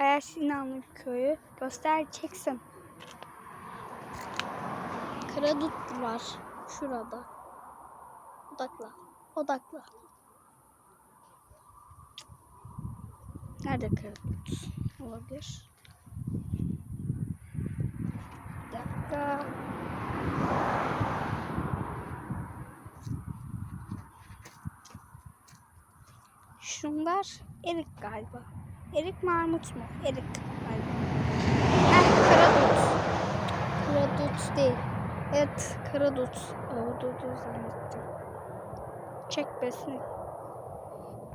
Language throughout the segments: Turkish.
Ayas İnanlı köyü göstereceksin. Kradut var şurada. Odakla. Odakla. Nerede Karadut? Olabilir. Bir dakika. Şunlar erik galiba. Erik mi armut mu? Erik galiba. Heh, karadut. Kradut değil. Evet, karadut. Ahududu zannettim. Çek besini.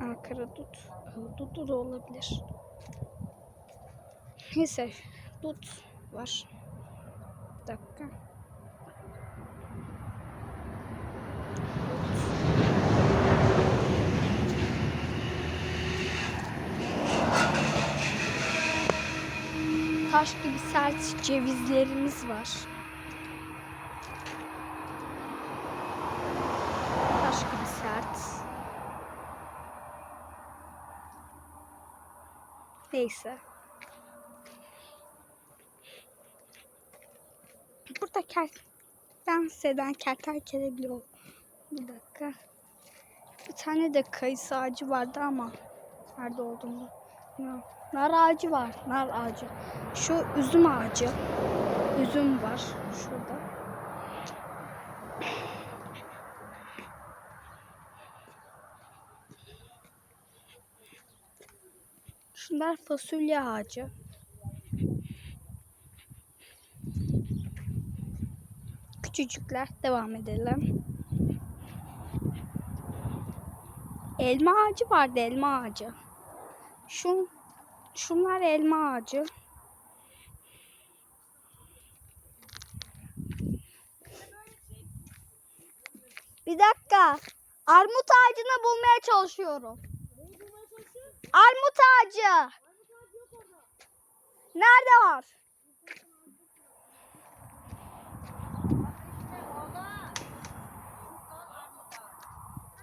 Aa, karadut. Ahududu da olabilir. Neyse, dut var. Bir dakika. Taş gibi sert cevizlerimiz var. Taş gibi sert. Neyse. Burada ker dans eden kertenkele bile ol. Bir dakika. Bir tane de kayısı ağacı vardı ama nerede olduğunu. Nar ağacı var. Nar ağacı. Şu üzüm ağacı. Üzüm var şurada. Şunlar fasulye ağacı. Küçücükler. Devam edelim. Elma ağacı vardı. Elma ağacı. Şu, şunlar elma ağacı. Bir dakika. Armut ağacını bulmaya çalışıyorum. Armut ağacı. Nerede var?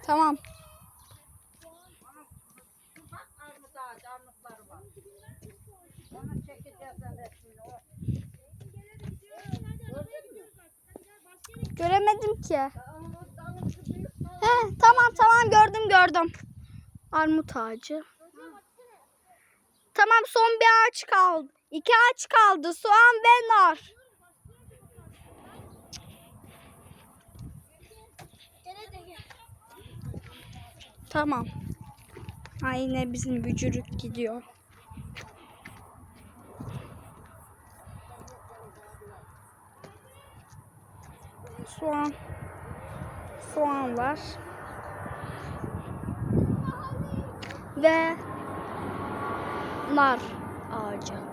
Tamam. Armut ağacı, armutları var. Onu çekeceğiz resmini. O Göremedim ki. He, tamam tamam gördüm gördüm. Armut ağacı. Tamam son bir ağaç kaldı. İki ağaç kaldı. Soğan ve nar. Tamam. Ha yine bizim bücürük gidiyor. Soğan. Soğan var. Ve nar ağacı.